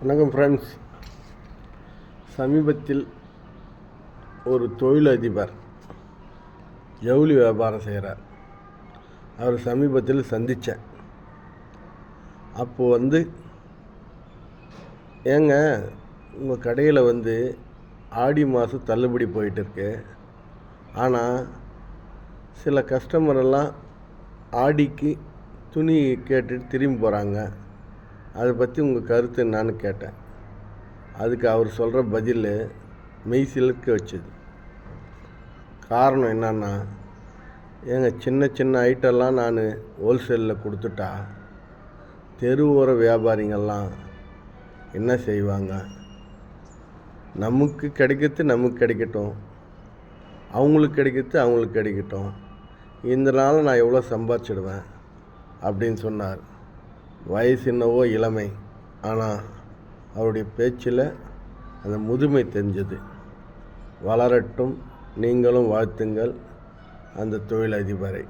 வணக்கம் ஃப்ரெண்ட்ஸ் சமீபத்தில் ஒரு தொழிலதிபர் ஜவுளி வியாபாரம் செய்கிறார் அவர் சமீபத்தில் சந்தித்தேன் அப்போது வந்து ஏங்க உங்கள் கடையில் வந்து ஆடி மாதம் தள்ளுபடி போயிட்டுருக்கு. ஆனால் சில கஸ்டமரெல்லாம் ஆடிக்கு துணி கேட்டுட்டு திரும்பி போகிறாங்க அதை பற்றி உங்கள் கருத்து என்னான்னு கேட்டேன். அதுக்கு அவர் சொல்கிற பதில் மெய் சிலிர்க்க வச்சது. காரணம் என்னன்னா ஏங்க சின்ன சின்ன ஐட்டம்லாம் நான் ஹோல்சேலில் கொடுத்துட்டா தெருவோர வியாபாரிங்கள்லாம் என்ன செய்வாங்க? நமக்கு கிடைக்கிறது நமக்கு கிடைக்கட்டும். அவங்களுக்கு கிடைக்கிறது அவங்களுக்கு கிடைக்கட்டும். இதனால் நான் எவ்வளோ சம்பாதிச்சிடுவேன்? அப்படின்னு சொன்னார். வயசு என்னவோ இளமை. ஆனால் அவருடைய பேச்சில் அந்த முதுமை தெரிஞ்சது. வளரட்டும் நீங்களும் வாழ்த்துங்கள் அந்த தொழிலதிபரை.